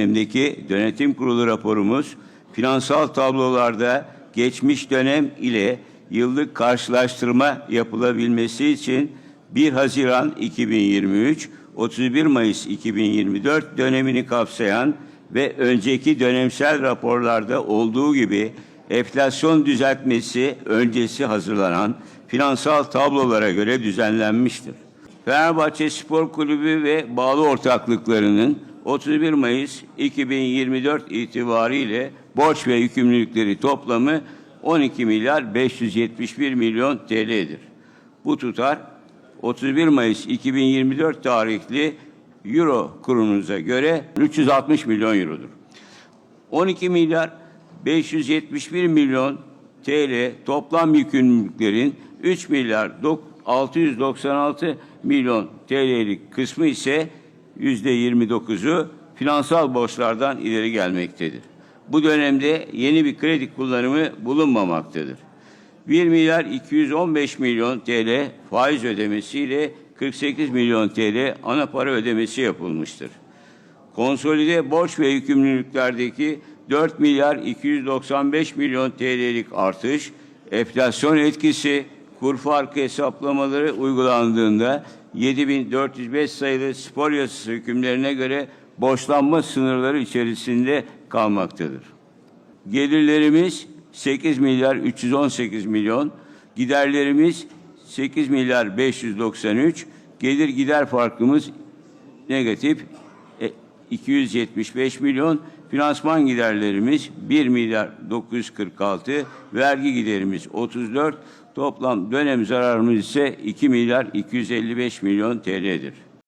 dönemdeki yönetim kurulu raporumuz finansal tablolarda geçmiş dönem ile yıllık karşılaştırma yapılabilmesi için 1 Haziran 2023 31 Mayıs 2024 dönemini kapsayan ve önceki dönemsel raporlarda olduğu gibi enflasyon düzeltmesi öncesi hazırlanan finansal tablolara göre düzenlenmiştir. Fenerbahçe Spor Kulübü ve bağlı ortaklıklarının 31 Mayıs 2024 itibariyle borç ve yükümlülükleri toplamı 12 milyar 571 milyon TL'dir. Bu tutar 31 Mayıs 2024 tarihli Euro kurunuza göre 360 milyon Euro'dur. 12 milyar 571 milyon TL toplam yükümlülüklerin 3 milyar dok- 696 milyon TL'lik kısmı ise yüzde 29'u finansal borçlardan ileri gelmektedir. Bu dönemde yeni bir kredi kullanımı bulunmamaktadır. 1 milyar 215 milyon TL faiz ödemesiyle 48 milyon TL ana para ödemesi yapılmıştır. Konsolide borç ve yükümlülüklerdeki 4 milyar 295 milyon TL'lik artış, enflasyon etkisi, kur farkı hesaplamaları uygulandığında 7405 sayılı spor yasası hükümlerine göre borçlanma sınırları içerisinde kalmaktadır. Gelirlerimiz 8 milyar 318 milyon, giderlerimiz 8 milyar 593, gelir gider farkımız negatif e, 275 milyon, finansman giderlerimiz 1 milyar 946, vergi giderimiz 34, toplam dönem zararımız ise 2 milyar 255 milyon TL'dir.